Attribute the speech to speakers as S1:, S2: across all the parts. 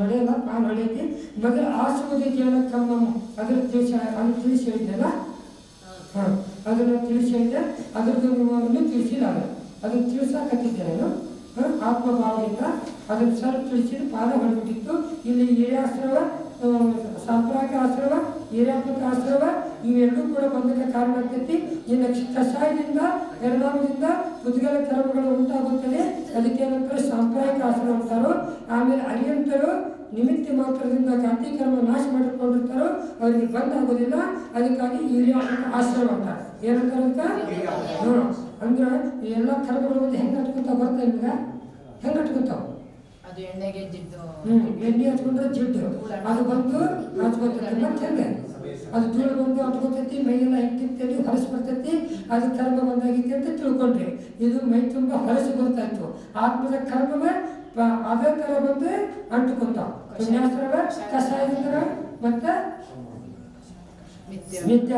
S1: ಹೊಡೆಯಲ್ಲ PAN ಹೊಡೆಯಕ್ಕೆ ಮೊದಲು ಆಸುವುದಿದೆಯಲ್ಲ ಕಮ್ಮ ಅದರ ತಿಳಿಸಿ, ಅದು ತಿಳಿಸಿ ಹೇಳಿದ್ದೆಲ್ಲ ಹಾಂ, ಅದನ್ನು ತಿಳಿಸಿ ಹೇಳಿದೆ ಅದ್ರದ್ದು ನಿಮ್ಮನ್ನು ತಿಳಿಸಿ ನಾನು. ಅದನ್ನು ತಿಳಿಸಾಕತ್ತಿದ್ದೆ ನಾನು. ಹಾಂ, ಆತ್ಮಭಾವದಿಂದ ಅದನ್ನು ಸರ್ ತಿಳಿಸಿ ಪಾದ ಹೊಡೆಬಿಟ್ಟಿತ್ತು ಇಲ್ಲಿ ಹಿರಿಯಾಶ್ರವ ಸಾಂಪ್ರಾಯಿಕ ಆಶ್ರವ ಹಿರಿಯಾತ್ಮಕ ಆಶ್ರವ, ಇವೆರಡೂ ಕೂಡ ಬಂದಕ್ಕೆ ಕಾರಣ ಆಗ್ತೈತಿ. ಇನ್ನು ಕಷಾಯದಿಂದ ಪರಿಣಾಮದಿಂದ ಕುದುಗಲ ಕರ್ಮಗಳು ಉಂಟಾಗುತ್ತದೆ ಅದಕ್ಕೆ ಏನಂತಾರೆ? ಸಾಂಪ್ರಾಯಿಕ ಆಶ್ರಮ ಆಮೇಲೆ ಅರಿಯಂತರು ನಿಮಿತ್ತ ಮಾತ್ರದಿಂದ ಜಾತಿ ಕರ್ಮ ನಾಶ ಮಾಡಿಕೊಂಡಿರ್ತಾರೋ ಅವರಿಗೆ ಬಂದ್ ಆಗೋದಿಲ್ಲ. ಅದಕ್ಕಾಗಿ ಹಿರಿಯ ಆಶ್ರಮ ಅಂತ. ಏನಂತಾರೆ ಅಂತ? ಹ್ಞೂ. ಅಂದ್ರೆ ಎಲ್ಲ ಕರ್ಮಗಳು ಬಂದು ಹೆಂಗೆ ಹಟ್ಕೊತ ಬರ್ತಾ ನಿಮ್ಗೆ ಹೆಂಗೆ ಹ್ಮ್ ಎಣ್ಣೆ ಹಚ್ಕೊಂಡ್ರೆ ಜಿಡ್ಡು. ಅದು ಬಂದು ಹಚ್ಕೊತೈತಿ ಮತ್ತೆ ಹೆಂಗೆ? ಅದು ಧೂಳು ಬಂದು ಮೈ ಮೈಯೆಲ್ಲ ಹೆಂಗಿರ್ತೈತಿ ಹೊಲಸು ಬರ್ತೈತಿ. ಅದು ಕರ್ಮ ಬಂದಾಗೈತಿ ಅಂತ ತಿಳ್ಕೊಂಡ್ರಿ. ಇದು ಮೈ ತುಂಬಾ ಹೊಲಸು ಬರ್ತಾ ಇತ್ತು. ಆತ್ಮದ ಕರ್ಮವೇ ಅದೇ ಥರ ಬಂದು ಅಂಟುಕೊಂತ. ಪುಣ್ಯಾಸ್ತ್ರವ ಕಷಾಯದಿಂದ ಮತ್ತೆ ನಿತ್ಯ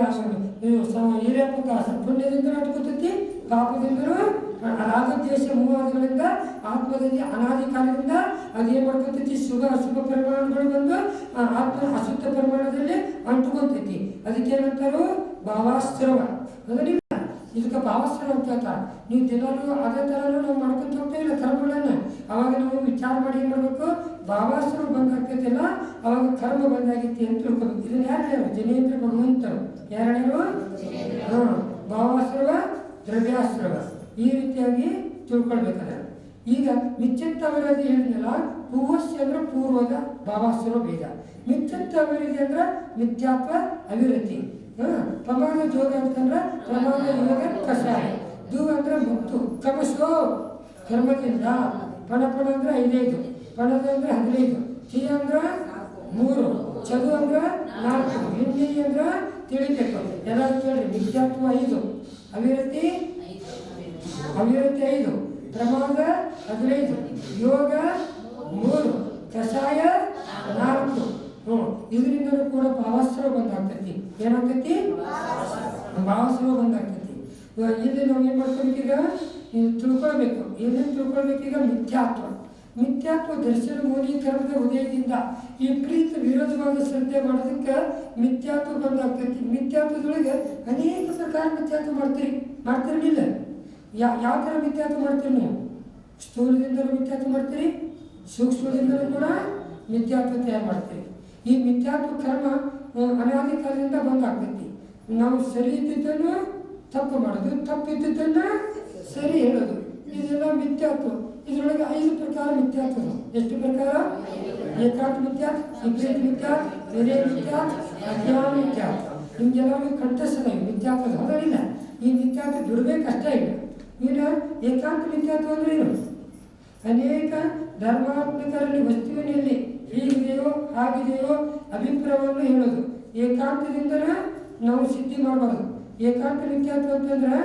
S1: ಇದು ಸ- ಹಿರಿಯಪ್ಪಗ ಪುಣ್ಯದಿಂದ ಅಂಟುಕೊತೈತಿ ಪಾಪದಿಂದಲೂ ರಾಗದ್ವೇಷ ಮೂವಾದಿಗಳಿಂದ ಆತ್ಮದಲ್ಲಿ ಅನಾದಿ ಕಾಲದಿಂದ ಅದೇನು ಮಾಡ್ಕೊತೈತಿ. ಶುಭ ಅಶುಭ ಪರಿಮಾಣಗಳು ಬಂದು ಆ ಆತ್ಮ ಅಶುದ್ಧ ಪರಿಮಾಣದಲ್ಲಿ ಅಂಟುಕೊಂತೈತಿ. ಅದಕ್ಕೆ ಏನಂತಾರು? ಭಾವಾಶ್ರವ. ಅದನ್ನ ಇದಕ್ಕೆ ಭಾವಸ್ತ್ರ ಅಂತ ಹೇಳ್ತಾರೆ ನೀವು ದಿನಾಲೂ ಅದೇ ಥರನೂ ನಾವು ಮಾಡ್ಕೊಂತ ಹೋಗ್ತಾ ಕರ್ಮಗಳನ್ನು ಅವಾಗ ನಾವು ವಿಚಾರ ಮಾಡಿ ಏನು ಮಾಡಬೇಕು? ಭಾವಾಸ್ತ್ರ ಬಂದಾಗ್ತೈತಿಲ್ಲ ಅವಾಗ ಕರ್ಮ ಬಂದಾಗೈತಿ ಅಂತ ತಿಳ್ಕೊಬೇಕು. ಇದನ್ನ ಯಾರು ಹೇಳ್ಯಾರು? ಜನೇಂದ್ರ ಭಗವಂತರು. ಯಾರು ಹೇಳ್ಯಾರು? ಹಾಂ ಈ ರೀತಿಯಾಗಿ ತಿಳ್ಕೊಳ್ಬೇಕಲ್ಲ ಈಗ ಮಿಚ್ಚತ್ತ ಅವರದಿ ಹೇಳಿದ್ನಲ್ಲ, ಪೂವಸ್ಯ ಅಂದ್ರೆ ಪೂರ್ವದ ಭಾವಾಸ್ತ್ರ ಬೇಗ ಮಿಚ್ಚತ್ತ ಅಭಿವೃದ್ಧಿ ಅಂದ್ರೆ ನಿತ್ಯಾತ್ವ ಹ್ಮ್. ಪ್ರಮಾಣ ಜೋಗ ಅಂತಂದ್ರೆ ಪ್ರಮಾಣ ಯೋಗ ಕಷಾಯ. ದು ಅಂದ್ರೆ ಮುಕ್ತು ಕಮಸು ಕರ್ಮದಿಂದ. ಪಣ ಪಣ ಅಂದ್ರೆ ಐದೈದು. ಪಣದ ಅಂದ್ರೆ ಹದಿನೈದು. ಚಿ ಅಂದ್ರೆ ಮೂರು. ಚದು ಅಂದ್ರೆ ನಾಲ್ಕು. ಹಿಂದಿ ಅಂದ್ರೆ ತಿಳಿಬೇಕು. ಎಲ್ಲ ಕೇಳಿ. ವಿದ್ಯಾತ್ವ ಐದು. ಅಭಿವೃದ್ಧಿ ಅಭಿವೃದ್ಧಿ ಐದು. ಪ್ರಮಾದ ಹದಿನೈದು. ಯೋಗ ಮೂರು. ಕಷಾಯ ನಾಲ್ಕು. ಹ್ಞೂ. ಇದರಿಂದಲೂ ಕೂಡ ಭಾವಸ್ತ್ರ ಬಂದಾಗ್ತೈತಿ. ಏನಾಗ್ತೈತಿ? ಭಾವಸ್ತ್ರ ಬಂದಾಗ್ತೈತಿ. ಇವಾಗ ಇಲ್ಲಿ ನಾವು ಏನು ಮಾಡ್ಕೊಬೇಕೀಗ ತಿಳ್ಕೊಳ್ಬೇಕು. ಏನೇನು ತಿಳ್ಕೊಳ್ಬೇಕೀಗ? ಮಿಥ್ಯಾತ್ವ. ಮಿಥ್ಯಾತ್ವ ದರ್ಶನ ಮೌಲೀಕರಣದ ಉದಯದಿಂದ ಈ ಪ್ರೀತಿ ವಿರೋಧವಾದ ಶ್ರದ್ಧೆ ಮಾಡೋದಕ್ಕೆ ಮಿಥ್ಯಾತ್ವ ಬಂದಾಗ್ತೈತಿ. ಮಿಥ್ಯಾತ್ವದೊಳಗೆ ಅನೇಕ ಪ್ರಕಾರ ಮಿಥ್ಯಾತ್ವ ಮಾಡ್ತೀರಿ. ಮಾಡ್ತಿರಲಿಲ್ಲ ಯಾ, ಯಾವ ಥರ ಮಿಥ್ಯಾತ್ವ ಮಾಡ್ತೀರಿ ನೀವು? ಸ್ಥೂಲದಿಂದಲೂ ಮಿಥ್ಯಾತ್ವ ಮಾಡ್ತೀರಿ? ಸೂಕ್ಷ್ಮದಿಂದಲೂ ಕೂಡ ಮಿಥ್ಯಾತ್ವ ತಯಾರು ಮಾಡ್ತೀರಿ. ಈ ಮಿಥ್ಯಾತ್ವ ಕರ್ಮ ಅನಾದಿ ಕಾಲದಿಂದ ಬಂದಾಗ್ತೈತಿ. ನಾವು ಸರಿ ಇದ್ದಿದ್ದನ್ನು ತಪ್ಪು ಮಾಡೋದು, ತಪ್ಪು ಇದ್ದಿದ್ದನ್ನು ಸರಿ ಹೇಳೋದು. ಇದೆಲ್ಲ ಮಿಥ್ಯಾತ್ವ. ಇದರೊಳಗೆ ಐದು ಪ್ರಕಾರ ಮಿಥ್ಯಾತ್ವ. ಎಷ್ಟು ಪ್ರಕಾರ? ಏಕಾತ್ ಮಿಥ್ಯಾತ್ ವಿಪರೀತ ಮಿಥ್ಯಾತ್ ಬೇರೆ ಮಿಥ್ಯಾತ್ ಅಜ್ಞಾನ ಮಿಥ್ಯಾತ್ ನಿಮ್ಗೆಲ್ಲ ಕಂಠಸ್ಥದ ಮಿಥ್ಯಾತ್ವ ಹೌದಿಲ್ಲ ಈ ಮಿಥ್ಯಾತ್ವ ದುಡ್ಬೇಕಷ್ಟೇ ಇಲ್ಲ. ಇನ್ನು ಏಕಾಂತ ಮಿಥ್ಯಾತ್ವ ಅಂದ್ರೆ ಏನು? ಅನೇಕ ಧರ್ಮಾತ್ಮಕರಲ್ಲಿ ವಸ್ತುವಿನಲ್ಲಿ ಹೀಗಿದೆಯೋ ಹಾಗಿದೆಯೋ ಅಭಿಪ್ರಾಯವನ್ನು ಹೇಳೋದು. ಏಕಾಂತದಿಂದಲೇ ನಾವು ಸಿದ್ಧಿ ಮಾಡಬಾರ್ದು. ಏಕಾಂತ ಮಿಥ್ಯಾತ್ವ ಅಂತಂದ್ರೆ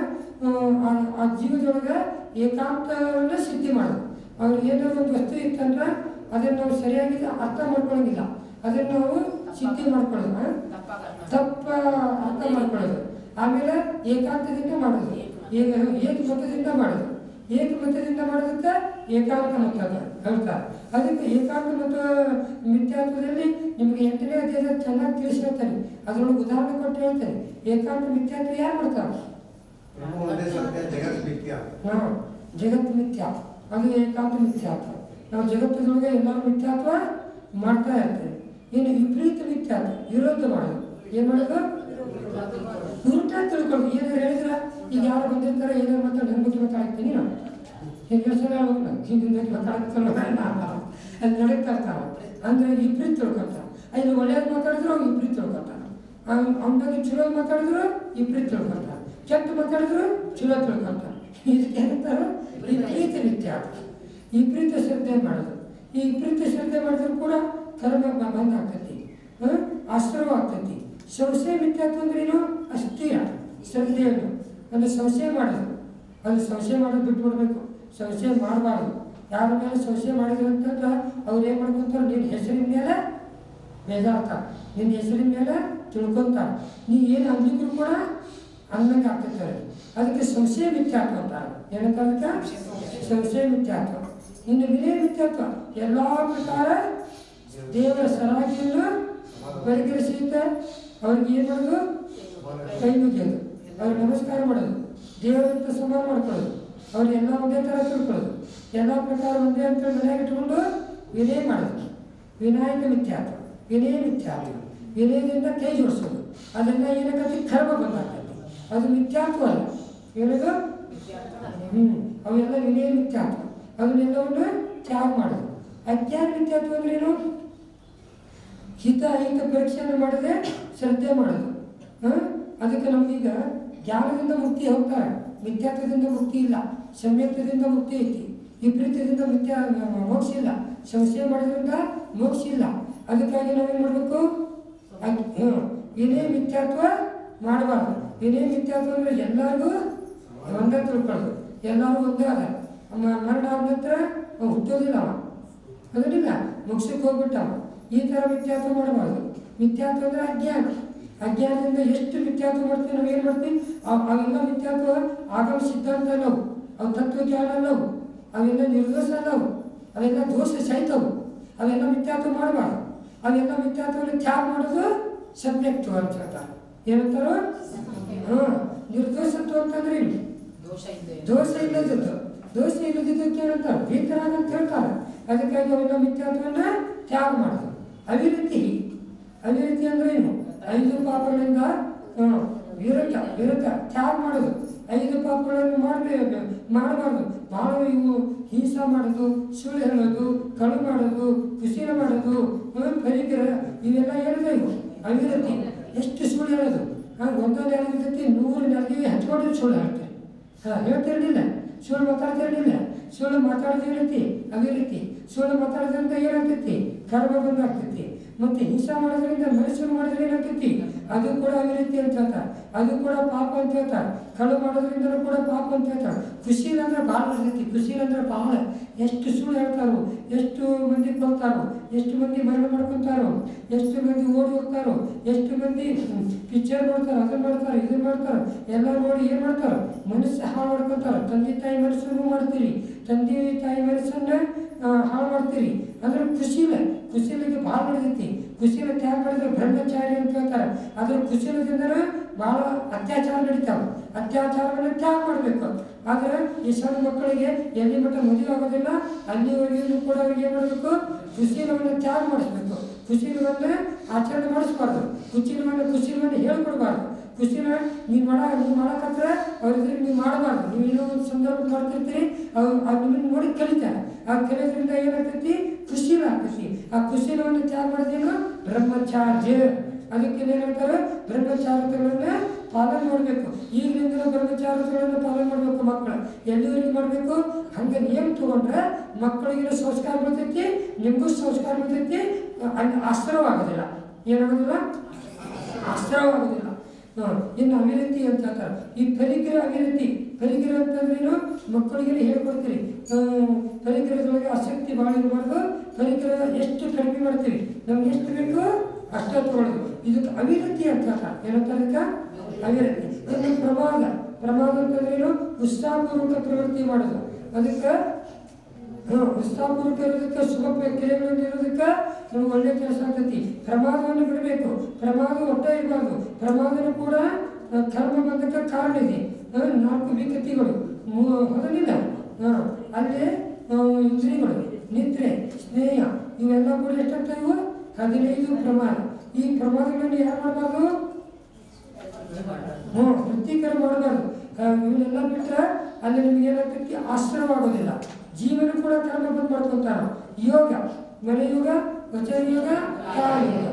S1: ಆ, ಜೀವದೊಳಗೆ ಏಕಾಂತವನ್ನ ಸಿದ್ಧಿ ಮಾಡೋದು. ಅವ್ರಿಗೆ ಏನಾದ್ರು ಒಂದು ವಸ್ತು ಇತ್ತಂದ್ರೆ ಅದನ್ನು ನಾವು ಸರಿಯಾಗಿ ಅರ್ಥ ಮಾಡ್ಕೊಳ್ಳೋಂಗಿಲ್ಲ. ಅದನ್ನು ನಾವು ಸಿದ್ಧಿ ಮಾಡ್ಕೊಳ್ಳೋದು? ತಪ್ಪ ಅರ್ಥ ಮಾಡ್ಕೊಳ್ಳೋದು. ಆಮೇಲೆ ಏಕಾಂತದಿಂದ ಮಾಡೋದು. ಈಗ ಏಕಮತದಿಂದ ಮಾಡೋದು. ಏಕಮತದಿಂದ ಮಾಡೋದಕ್ಕೆ ಏಕಾಂತ ಮತ ಅಂತ ಹೇಳ್ತಾರೆ. ಅದಕ್ಕೆ ಏಕಾಂತ ಮತ ಮಿಥ್ಯಾತ್ವದಲ್ಲಿ ನಿಮಗೆ ಎಂಟನೇ ಅಧ್ಯಾಯದ ಚೆನ್ನಾಗಿ ತಿಳಿಸಿ ಹೇಳ್ತಾರೆ. ಅದರೊಳಗೆ ಉದಾಹರಣೆ ಕೊಟ್ಟು ಹೇಳ್ತಾರೆ. ಏಕಾಂತ ಮಿಥ್ಯಾತ್ವ ಯಾರು ಮಾಡ್ತಾರೆ?
S2: ಸತ್ಯ ಜಗತ್ ಮಿಥ್ಯ.
S1: ನಾವು ಜಗತ್ತು ಮಿಥ್ಯ. ಅದು ಏಕಾಂತ ಮಿಥ್ಯಾತ್ವ. ನಾವು ಜಗತ್ತಿನೊಳಗೆ ಎಲ್ಲರೂ ಮಿಥ್ಯಾತ್ವ ಮಾಡ್ತಾ ಇರ್ತೇವೆ. ಇನ್ನು ವಿಪರೀತ ಮಿಥ್ಯಾತ್ವ ವಿರೋಧ ಮಾಡೋದು. ಏನು ಮಾಡೋದು? ಉಲ್ಟಾ ತಿಳ್ಕೊಂಡು ಏನಾರು ಹೇಳಿದ್ರೆ? ಈಗ ಯಾರು ಬಂದಿರ್ತಾರೆ, ಏನೋ ನನ್ನ ಬಗ್ಗೆ ಮಾತಾಡ್ತೀನಿ ನಾನು. ಹಿಂಗೆ ಹೆಸರು ಹೇಳ್ಬೇಕು ನಾನು ಅದು ನಡೀತಾ ತಿಳ್ಕೊತಾರೆ ಅಲ್ಲಿ ಒಳ್ಳೇದು ಮಾತಾಡಿದ್ರು ಅವ್ನು ವಿಪರೀತ ತಿಳ್ಕೊತಾನೆ ಅವ್ನ ಬಗ್ಗೆ ಚಲೋ ಮಾತಾಡಿದ್ರು ವಿಪರೀತ ತಿಳ್ಕೊತಾರೆ ಕೆಟ್ಟ ಮಾತಾಡಿದ್ರು, ಚಲೋ ತಿಳ್ಕೊತಾರೆ ಇದಕ್ಕೆ ಏನಂತಾರೆ ವಿಪರೀತ ನಿತ್ಯ. ವಿಪರೀತ ಶ್ರದ್ಧೆ ಮಾಡೋದು. ಈ ವಿಪರೀತ ಶ್ರದ್ಧೆ ಮಾಡಿದ್ರು ಕೂಡ ಕರ್ಮ ಬ- ಬಂದ್ ಆಗ್ತೈತಿ. ಹಾಂ? ಆಗ್ತೈತಿ. ಸಂಶಯ ಮಿಥ್ಯಾತ್ವ ಏನು ಅಸ್ಥಿರ ಶ್ರದ್ಧೆಯನ್ನು. ಅಂದರೆ ಸಂಶಯ ಮಾಡೋದು ಅದು ಸಂಶಯ ಮಾಡೋದು ಬಿಡಬೇಕು ಸಂಶಯ ಮಾಡಬಾರ್ದು. ಯಾರ ಮೇಲೆ ಸಂಶಯ ಮಾಡಿದ್ರು ಅಂತಂದ್ರೆ ಅವ್ರು ಏನು ಮಾಡ್ಕೊಂತಾರೆ? ನಿನ್ನ ಹೆಸರಿನ ಮೇಲೆ ಬೇಜಾರ್ತಾರೆ. ನಿನ್ನ ಹೆಸರಿನ ಮೇಲೆ ತಿಳ್ಕೊಂತಾರೆ. ನೀ ಏನು ಅಂದಿದ್ರು ಕೂಡ ಅನ್ನಂಗೆ ಆಗ್ತಿರ್ತಾರೆ ಅದಕ್ಕೆ ಸಂಶಯ ಮಿಥ್ಯಾತ್ವ ಅಂತಾರೆ ಏನಂತ ಅದಕ್ಕೆ ಸಂಶಯ ಮಿಥ್ಯಾತ್ವ ಇನ್ನು ವಿನಯ ಮಿಥ್ಯಾತ್ವ ಎಲ್ಲ ಪ್ರಕಾರ ದೇವರ ಸರಾಗಿಯನ್ನು ಪರಿಗಣಿಸಿದ್ದ ಅವ್ರಿಗೆ ಏನು ಮಾಡೋದು? ಕೈ ಮುಗಿಯೋದು. ಅವ್ರಿಗೆ ನಮಸ್ಕಾರ ಮಾಡೋದು. ದೇವರಂತ ಸಮಾನ ಮಾಡ್ಕೊಳ್ಳೋದು. ಎಲ್ಲ ಒಂದೇ ಥರ ತಿಳ್ಕೊಳ್ಳೋದು. ಎಲ್ಲ ಪ್ರಕಾರ ಒಂದೇ ಅಂತ ಮನೆಯಾಗ ಇಟ್ಕೊಂಡು ವಿನಯ ಮಾಡೋದು. ವಿನಾಯಕ ಮಿಥ್ಯಾತ ವಿನಯ ಮಿಥ್ಯಾತ ವಿನಯದಿಂದ ಕೈ ಜೋಡಿಸೋದು. ಅದನ್ನು ಏನಕ್ಕಂತ ಕರ್ಮ ಬಂದಾಗ್ತದೆ. ಅದು ಮಿಥ್ಯಾತ್ವ ಅಲ್ಲ. ಏನದು? ಹ್ಞೂ ಅವೆಲ್ಲ ವಿನಯ ಮಿಥ್ಯಾತ್ವ ಒಂದು ತ್ಯಾಗ ಮಾಡೋದು. ಅಜ್ಞಾನ ಮಿಥ್ಯಾತ್ವ ಅಂದ್ರೆ ಏನು? ಹಿತ ಹಿತ ಪರೀಕ್ಷೆಯನ್ನು ಮಾಡದೆ ಶ್ರದ್ಧೆ ಮಾಡೋದು. ಹಾಂ ಅದಕ್ಕೆ ನಮಗೀಗ ಜ್ಞಾನದಿಂದ ಮುಕ್ತಿ ಹೋಗ್ತಾರೆ. ಮಿಥ್ಯಾತ್ವದಿಂದ ಮುಕ್ತಿ ಇಲ್ಲ. ಸಮ್ಯತ್ವದಿಂದ ಮುಕ್ತಿ ಐತಿ. ವಿಪರೀತದಿಂದ ಮಿಥ್ಯಾ ಮೋಕ್ಷ ಇಲ್ಲ. ಸಂಶಯ ಮಾಡೋದ್ರಿಂದ ಮೋಕ್ಷ ಇಲ್ಲ. ಅದಕ್ಕಾಗಿ ನಾವೇನು ಮಾಡಬೇಕು? ಹ್ಞೂ ಏನೇ ಮಿಥ್ಯಾತ್ವ ಮಾಡಬಾರ್ದು. ಏನೇ ಮಿಥ್ಯಾತ್ವ ಅಂದರೆ ಎಲ್ಲರಿಗೂ ಒಂದೇ ತಿಳ್ಕೊಳ್ಳೋದು. ಎಲ್ಲರೂ ಒಂದೇ ಅದ. ಮರಣ ಆದ ನಂತರ ಹುಟ್ಟೋದಿಲ್ಲ ಅವ. ಅದನ್ನಿಲ್ಲ. ಮುಗಿಸಕ್ಕೆ ಹೋಗ್ಬಿಟ್ಟವ. ಈ ಥರ ಮಿಥ್ಯಾತ್ವ ಮಾಡಬಾರ್ದು. ಮಿಥ್ಯಾತ್ವ ಅಂದರೆ ಅಜ್ಞಾನ. ಅಜ್ಞಾನದಿಂದ ಎಷ್ಟು ಮಿಥ್ಯಾತ್ವ ಮಾಡ್ತೀವಿ ನಾವು ಏನು ಮಾಡ್ತೀವಿ? ಆ ಅವೆಲ್ಲ ಮಿಥ್ಯಾತ್ವ ಆಗಮ ಸಿದ್ಧಾಂತ ಅಲ್ಲವು ಅವು ತತ್ವಜ್ಞಾನ ನಾವು ಅವೆಲ್ಲ ನಿರ್ದೋಷ ನಾವು ಅವೆಲ್ಲ ದೋಷ ಸಹಿತವು ಅವೆಲ್ಲ ಮಿಥ್ಯಾತ್ವ ಮಾಡಬಾರ್ದು. ಅವೆಲ್ಲ ಮಿಥ್ಯಾತ್ವವನ್ನು ತ್ಯಾಗ ಮಾಡೋದು ಸಬ್ಜೆಕ್ಟಿವ್ ಅಂತ ಹೇಳ್ತಾರೆ. ಏನಂತಾರೋ? ಹಾಂ ನಿರ್ದೋಷತ್ವ ಅಂತಂದ್ರೆ ಇಲ್ಲಿ
S3: ದೋಷ
S1: ಇಲ್ಲದಿದ್ದು. ದೋಷ ಇಲ್ಲದಿದ್ದಕ್ಕೆ ಏನಂತಾರೆ? ಭೀಕರಾಗ ಅಂತ ಹೇಳ್ತಾರೆ. ಅದಕ್ಕಾಗಿ ಅವೆಲ್ಲ ಮಿಥ್ಯಾತ್ವನ್ನ ತ್ಯಾಗ ಮಾಡೋದು. ಅವಿರತಿ. ಅವಿರತಿ ಅಂದ್ರೆ ಏನು? ಐದು ಪಾಪಗಳಿಂದ ವಿರುದ್ಧ ವಿರುದ್ಧ ತ್ಯಾಗ ಮಾಡೋದು. ಐದು ಪಾಪಗಳನ್ನು ಮಾಡಬೇಕು, ಮಾಡಬಾರ್ದು. ಭಾಳ ಇವು ಹಿಂಸ ಮಾಡೋದು, ಸುಳ್ಳು ಹೇಳೋದು, ಕಳು ಮಾಡೋದು, ಕುಶೀಲ ಮಾಡೋದು ಪರಿಕರ ಇವೆಲ್ಲ ಹೇಳಿದೆ ಇವು. ಅವಿರತಿ. ಎಷ್ಟು ಸುಳ್ಳು ಹೇಳೋದು? ನಾನು ಒಂದೊಂದು ನೆಲಗಿರ್ತೈತಿ ನೂರು ನೆಲಗಿವಿ ಹಚ್ಕೊಂಡು ಸುಳ್ಳು ಹೇಳ್ತಾರೆ ಹಾಂ ಹೇಳ್ತಿರ್ಲಿಲ್ಲ ಸುಳ್ಳು ಮಾತಾಡ್ತಿರ್ಲಿಲ್ಲ. ಸುಳ್ಳು ಮಾತಾಡೋದಿರತಿ ರೀತಿ ಸುಳ್ಳು ಮಾತಾಡೋದ್ರಿಂದ ಏನಾಗ್ತೈತಿ? ಕರ್ಮ ಬಂದಾಗ್ತೈತಿ. ಮತ್ತೆ ಹಿಂಸೆ ಮಾಡೋದ್ರಿಂದ ಮನುಷ್ಯರು ಮಾಡಿದ್ರೆ ಏನಾಗ್ತೈತಿ? ಅದು ಕೂಡ ಅವಿರತಿ ಅಂತ ಹೇಳ್ತಾರೆ. ಅದು ಕೂಡ ಪಾಪ ಅಂತ ಹೇಳ್ತಾರೆ. ಕಳು ಮಾಡೋದ್ರಿಂದ ಕೂಡ ಪಾಪ ಅಂತ ಹೇಳ್ತಾರೆ. ಖುಷಿಲ್ ಅಂದ್ರೆ ಭಾಳ ಇರ್ತೈತಿ ಖುಷಿಲ್ ಅಂದ್ರೆ ಭಾಳ. ಎಷ್ಟು ಸುಳ್ಳು ಹೇಳ್ತಾರೋ, ಎಷ್ಟು ಮಂದಿ ಕೊಲ್ತಾರೋ, ಎಷ್ಟು ಮಂದಿ ಮರಳು ಮಾಡ್ಕೊತಾರೋ, ಎಷ್ಟು ಮಂದಿ ಓಡಿ ಹೋಗ್ತಾರೋ, ಎಷ್ಟು ಮಂದಿ ಪಿಕ್ಚರ್ ನೋಡ್ತಾರೆ ಅದನ್ನ ಮಾಡ್ತಾರೆ ಇದನ್ನ ಮಾಡ್ತಾರೆ ಎಲ್ಲ ನೋಡಿ ಏನು ಮಾಡ್ತಾರೆ, ಮನಸ್ಸು ಹಾಳು ಮಾಡ್ಕೊತಾರೆ. ತಂದೆ ತಾಯಿ ಮನಸ್ಸನ್ನು ಮಾಡ್ತೀರಿ. ತಂದೆ ತಾಯಿ ಮನಸ್ಸನ್ನ ಹಾಳು ಮಾಡ್ತೀರಿ. ಅಂದ್ರೆ ಕುಶೀಲ ಕುಶೀಲಕ್ಕೆ ಭಾಳ ನಡೆದೈತಿ. ಕುಶೀಲ ತ್ಯಾಗ ಮಾಡಿದ್ರೆ ಬ್ರಹ್ಮಚಾರಿ ಅಂತ ಹೇಳ್ತಾರೆ. ಅದ್ರ ಕುಶೀಲದಿಂದ ಭಾಳ ಅತ್ಯಾಚಾರ ನಡೀತಾವೆ. ಅತ್ಯಾಚಾರಗಳನ್ನ ತ್ಯಾಗ ಮಾಡಬೇಕು. ಆದರೆ ಈ ಸಣ್ಣ ಮಕ್ಕಳಿಗೆ ಎಲ್ಲಿ ಮಟ್ಟ ಮದುವೆ ಆಗೋದಿಲ್ಲ. ಅಲ್ಲಿವರೆಗೂ ಕೂಡ ಅವ್ರಿಗೆ ಏನು ಮಾಡಬೇಕು? ಕುಶೀಲವನ್ನು ತ್ಯಾಗ ಮಾಡಿಸ್ಬೇಕು. ಕುಶೀಲವನ್ನು ಆಚರಣೆ ಮಾಡಿಸ್ಬಾರ್ದು. ಕುಶೀಲವನ್ನು ಕುಶೀಲವನ್ನು ಹೇಳ್ಕೊಡ್ಬಾರ್ದು. ಕುಶೀಲ ನೀವು ಮಾಡ, ನೀವು ಮಾಡೋಕತ್ರ ಅವ್ರಿಗೆ ನೀವು ಮಾಡಬಾರ್ದು. ನೀವು ಏನೋ ಒಂದು ಸಂದರ್ಭ ಮಾಡ್ತಿರ್ತೀರಿ ಅವ್ರು ಅವ್ರು ನಿಮ್ಮನ್ನು ನೋಡಿ ಕಲಿತಾರೆ. ಆ ಕಲಿಯೋದ್ರಿಂದ ಏನಾಗ್ತೈತಿ? ಖುಷಿನ ಖುಷಿ ಆ ಕುಶೀಲವನ್ನು ತ್ಯಾಗ ಮಾಡೋದೇನು ಬ್ರಹ್ಮಚಾರ್ಯ. ಅದಕ್ಕೆ ಏನು ಹೇಳ್ತಾರೆ? ಪಾಲನೆ ಮಾಡಬೇಕು. ಈಗಿನಿಂದ ಬ್ರಹ್ಮಚಾರತೆಗಳನ್ನ ಪಾಲನೆ ಮಾಡಬೇಕು ಮಕ್ಕಳು. ಎಲ್ಲಿವರೆಗೆ ಮಾಡಬೇಕು? ಹಂಗೆ ನಿಯಮ ತಗೊಂಡ್ರೆ ಮಕ್ಕಳಿಗಿರೋ ಸಂಸ್ಕಾರ ಬರ್ತೈತಿ, ನಿಮಗೂ ಸಂಸ್ಕಾರ ಬರ್ತೈತಿ ಅಲ್ಲಿ ಆಶ್ರಯವಾಗೋದಿಲ್ಲ. ಏನಾಗೋದಿಲ್ಲ? ಆಶ್ರಯವಾಗೋದಿಲ್ಲ. ಹಾಂ ಇನ್ನು ಅಭಿವೃದ್ಧಿ ಅಂತ ಹೇಳ್ತಾರೆ. ಈ ಪರಿಕರ ಅಭಿವೃದ್ಧಿ ಪರಿಕರ ಅಂತಂದ್ರೇನು? ಮಕ್ಕಳಿಗೆ ಹೇಳ್ಕೊಡ್ತೀರಿ. ಪರಿಕರದೊಳಗೆ ಆಸಕ್ತಿ ಭಾಳ ಇರಬಾರ್ದು. ಪರಿಕರ ಎಷ್ಟು ಕಡಿಮೆ ಮಾಡ್ತೀವಿ ನಮ್ಗೆ ಎಷ್ಟು ಬೇಕು? ಅಷ್ಟ ತಗೊಳ್ಳೋದು ಇದಕ್ಕೆ ಅಭಿವೃದ್ಧಿ ಅಂತ ಹೇಳ್ತಾರೆ ಇನ್ನು ಪ್ರಮಾದ ಪ್ರಮಾದ ಅಂತಂದ್ರೇನು? ಉತ್ಸಾಹಪೂರ್ವಕ ಪ್ರವೃತ್ತಿ ಮಾಡೋದು. ಅದಕ್ಕೆ ಉತ್ಸಾಹಪೂರ್ವಕ ಇರೋದಕ್ಕೆ ಶುಭ ಕ್ರಿಯೆಗಳನ್ನು ಇರೋದಕ್ಕೆ ನಮ್ಗೆ ಒಳ್ಳೆ ಕೆಲಸ ಆಗ್ತೈತಿ. ಪ್ರಮಾದವನ್ನು ಬಿಡಬೇಕು. ಪ್ರಮಾದ ಒಟ್ಟ ಇರಬಾರ್ದು. ಪ್ರಮಾದನು ಕೂಡ ಕರ್ಮ ಬಂಧಕ್ಕೆ ಕಾರಣ ಇದೆ. ನಾಲ್ಕು ವಿಕತಿಗಳು. ಮೊದಲಿಲ್ಲ ಅಲ್ಲಿ ಇಂದ್ರಿಯಗಳು, ನಿದ್ರೆ, ಸ್ನೇಹ, ಇವೆಲ್ಲ ಕೂಡ ಎಷ್ಟಾಗ್ತಾ ಇವು ಹದಿನೈದು ಪ್ರಮಾದ. ಈ ಪ್ರಮಾದಗಳನ್ನು ಯಾರು ಮಾಡಬಾರ್ದು? ಹ್ಞೂ, ವೃತ್ತಿಕರ ಮಾಡಬಾರ್ದು. ಇವನ್ನೆಲ್ಲ ಬಿಟ್ಟರೆ ಅಲ್ಲಿ ನಿಮ್ಗೆ ಏನಾಗ್ತೈತಿ? ಆಶ್ರಯವಾಗೋದಿಲ್ಲ. ಜೀವನ ಕೂಡ ಕರ್ಮ ಬಂದು ಮಾಡ್ಕೊತಾರ ಯೋಗ ಮನೆಯುಗ ವಚನ ಕಾಲಯುಗ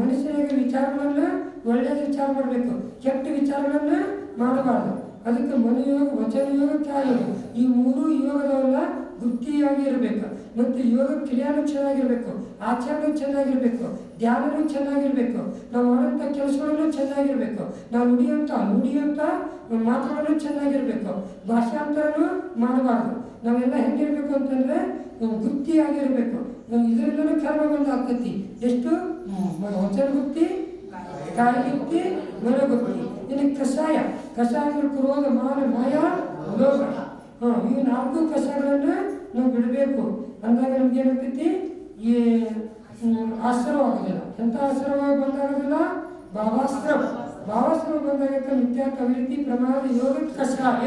S1: ಮನುಷ್ಯನಿಗೆ ವಿಚಾರಗಳನ್ನ ಒಳ್ಳೆಯ ವಿಚಾರ ಮಾಡಬೇಕು. ಕೆಟ್ಟ ವಿಚಾರಗಳನ್ನ ಮಾಡಬಾರ್ದು. ಅದಕ್ಕೆ ಮನೆಯೋಗ ವಚನ ಯೋಗ ಕಾಯ ಯೋಗ. ಈ ಮೂರು ಯೋಗದವನ್ನ ವೃತ್ತಿಯಾಗಿ ಇರಬೇಕು. ಮತ್ತು ಯೋಗ ಕ್ರಿಯಾನು ಚೆನ್ನಾಗಿರಬೇಕು ಆಚರಣೆ ಚೆನ್ನಾಗಿರಬೇಕು, ಧ್ಯಾನನೂ ಚೆನ್ನಾಗಿರಬೇಕು, ನಾವು ಮಾಡುವಂಥ ಕೆಲಸಗಳನ್ನು ಚೆನ್ನಾಗಿರಬೇಕು, ನಾವು ನುಡಿಯುವಂಥ ನುಡಿಯುವಂಥ ಮಾತುಗಳನ್ನು ಚೆನ್ನಾಗಿರಬೇಕು, ಭಾಷಾಂತರನೂ ಮಾಡಬಾರ್ದು. ನಾವೆಲ್ಲ ಹೆಂಗಿರ್ಬೇಕು ಅಂತಂದ್ರೆ ಗುಪ್ತಿಯಾಗಿರ್ಬೇಕು ಇದರಿಂದಲೂ ಕರ್ಮ ಬಂದು ಆಗ್ತೈತಿ. ಎಷ್ಟು? ವಚನ ಗುಪ್ತಿ ಕಾಯಿಗುತ್ತಿ ಮನಗುಪ್ತಿ ಇನ್ನು ಕಷಾಯ. ಕಷಾಯ ಕುರುವಾಗ ಮಾನ, ಮಾಯ ಲೋಕ ಹಾಂ, ಈ ನಾಲ್ಕು ಕಷಾಯಗಳನ್ನು ನಾವು ಬಿಡಬೇಕು. ಅಂದಾಗ ನಮ್ಗೆ ಏನಾಗ್ತೈತಿ? ಈ ಹ್ಮ್, ಆಶ್ರಮ ಆಗೋದಿಲ್ಲ ಎಂಥ ಆಶ್ರಮ ಬಂದಾಗೋದಿಲ್ಲ? ಭಾವಾಶ್ರಮ. ಭಾವಾಶ್ರಮ ಬಂದಾಗ ನಿತ್ಯ ಕವಿತಿ ಪ್ರಮಾಣ ಯೋಗ ಕಷಾಯ.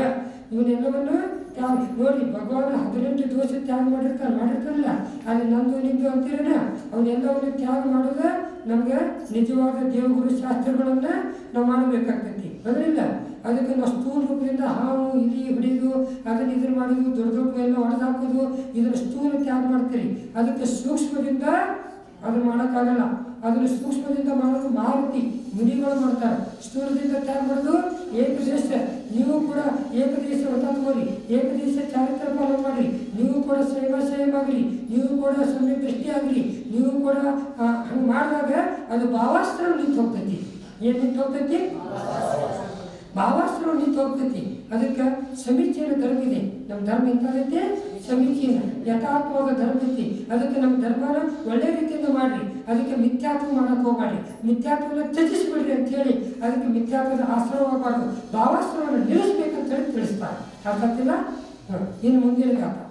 S1: ಇವನ್ನೆಲ್ಲವನ್ನು ತ್ಯಾಗ ನೋಡಿ ಭಗವಾನ್ ಹದಿನೆಂಟು ದೋಷ ತ್ಯಾಗ ಮಾಡಿರ್ತಾನೆ ಮಾಡಿರ್ತಾನಲ್ಲ? ಅಲ್ಲಿ ನಂದು ನಿಂದು ಅಂತೀರನ ಅವನ್ನೆಲ್ಲವನ್ನು ತ್ಯಾಗ ಮಾಡೋದು ನಮ್ಗೆ ನಿಜವಾದ ದೇವಗುರು ಶಾಸ್ತ್ರಗಳನ್ನು ನಾವು ಮಾಡಬೇಕಾಗ್ತೈತಿ. ಅದರಿಂದ ಅದಕ್ಕೆ ನಾವು ಸ್ಥೂಲ ರೂಪದಿಂದ ಹಾವು, ಇಲಿ, ಹಿಡಿದು ಅದನ್ನು ಇದನ್ನು ಮಾಡೋದು, ದೊಡ್ಡ ದೊಡ್ಡ ಎಲ್ಲ ಹೊಡೆದು ಹಾಕೋದು, ಇದನ್ನ ಸ್ಥೂಲ ತ್ಯಾಗ ಮಾಡ್ತೀರಿ. ಅದಕ್ಕೆ ಸೂಕ್ಷ್ಮದಿಂದ ಅದನ್ನು ಮಾಡೋಕ್ಕಾಗಲ್ಲ. ಅದನ್ನು ಸೂಕ್ಷ್ಮದಿಂದ ಮಾಡೋದು ಮಾರುತಿ. ಮುನಿಗಳು ಮಾಡ್ತಾರೆ. ಸ್ಥೂಲದಿಂದ ತ್ಯಾಗ ಮಾಡೋದು ಏಕದೇಶ. ನೀವು ಕೂಡ ಏಕದೇಶ ವ್ರತ ತಗೋರಿ. ಏಕದೇಶ ಚಾರಿತ್ರ ಪಾಲನೆ ಮಾಡಿ ನೀವು ಕೂಡ ಸೇವಾ ಸೇಮ್ ಆಗಲಿ ನೀವು ಕೂಡ ಸಮಯ ದೃಷ್ಟಿ ಆಗಲಿ ನೀವು ಕೂಡ ಹಂಗೆ ಮಾಡಿದಾಗ ಅದು ಭಾವಾಸ್ತ್ರ ನಿಂತು ಹೋಗ್ತೈತಿ ಏನು ನಿಂತು ಹೋಗ್ತೈತಿ ಭಾವಾಸ್ತ್ರ ನಿಂತು ಹೋಗ್ತೈತಿ ಅದಕ್ಕೆ ಧರ್ಮ ಇದೆ ನಮ್ಮ ಧರ್ಮ ಎಂಥದೈತೆ ಸಮೀಚೀನ ಯಥಾತ್ಮವಾದ ಧರ್ಮ ಐತಿ ಅದಕ್ಕೆ ನಮ್ಮ ಧರ್ಮನ ಒಳ್ಳೆ ರೀತಿಯಿಂದ ಮಾಡ್ರಿ ಅದಕ್ಕೆ ಮಿಥ್ಯಾತ್ವ ಮಾಡಕ್ಕೆ ಹೋಗ್ಬಾಡಿ ಮಿಥ್ಯಾತ್ವನ ತ್ಯಜಿಸ್ಬಿಡ್ರಿ ಅಂತ ಹೇಳಿ ಅದಕ್ಕೆ ಮಿಥ್ಯಾತ್ವದ ಆಶ್ರಯವಾಗಬಾರ್ದು ಭಾವಾಸ್ತ್ರವನ್ನು ನಿಲ್ಲಿಸ್ಬೇಕಂತ ಹೇಳಿ ತಿಳಿಸ್ತಾರೆ ಅರ್ಥಾಗ್ತಿಲ್ಲ ಇನ್ನು ಮುಂದಿನ ಗಾತ